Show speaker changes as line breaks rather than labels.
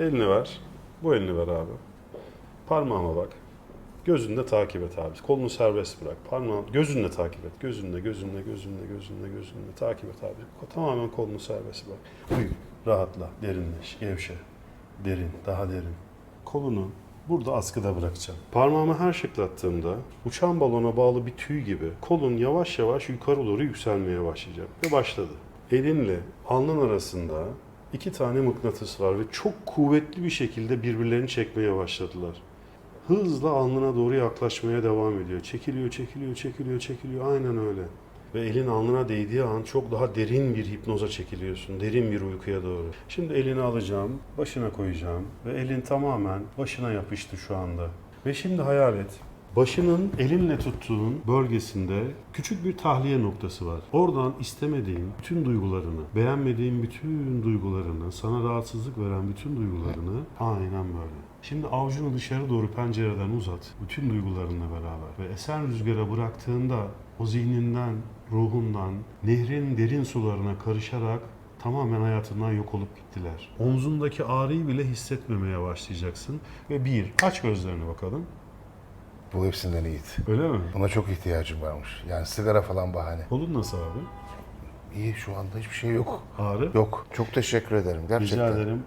Elini ver. Bu elini ver abi. Parmağıma bak. Gözünle takip et abi. Kolunu serbest bırak. Parmağın gözünle takip et. Gözünle, gözünle, gözünle, gözünle, gözünle takip et abi. Tamamen kolunu serbest bırak. Uyu. Rahatla. Derinleş. Gevşe. Derin. Daha derin. Kolunu burada askıda bırakacağım. Parmağımı her şıklattığımda uçan balona bağlı bir tüy gibi kolun yavaş yavaş yukarı doğru yükselmeye başlayacak. Ve başladı. Elinle alnın arasında iki tane mıknatıs var ve çok kuvvetli bir şekilde birbirlerini çekmeye başladılar. Hızla alnına doğru yaklaşmaya devam ediyor. Çekiliyor, çekiliyor, çekiliyor, çekiliyor. Aynen öyle. Ve elin alnına değdiği an çok daha derin bir hipnoza çekiliyorsun. Derin bir uykuya doğru. Şimdi elini alacağım, başına koyacağım. Ve elin tamamen başına yapıştı şu anda. Ve şimdi hayal et. Başının elinle tuttuğun bölgesinde küçük bir tahliye noktası var. Oradan istemediğin bütün duygularını, beğenmediğin bütün duygularını, sana rahatsızlık veren bütün duygularını aynen böyle. Şimdi avucunu dışarı doğru pencereden uzat. Bütün duygularınla beraber. Ve esen rüzgara bıraktığında o zihninden, ruhundan, nehrin derin sularına karışarak tamamen hayatından yok olup gittiler. Omzundaki ağrıyı bile hissetmemeye başlayacaksın. Ve bir, aç gözlerini bakalım.
Bu hepsinden iyiydi.
Öyle mi?
Buna çok ihtiyacım varmış. Yani sigara falan bahane.
Kolun nasıl abi?
İyi şu anda hiçbir şey yok.
Ağrı?
Yok. Çok teşekkür ederim. Gerçekten.
Rica ederim.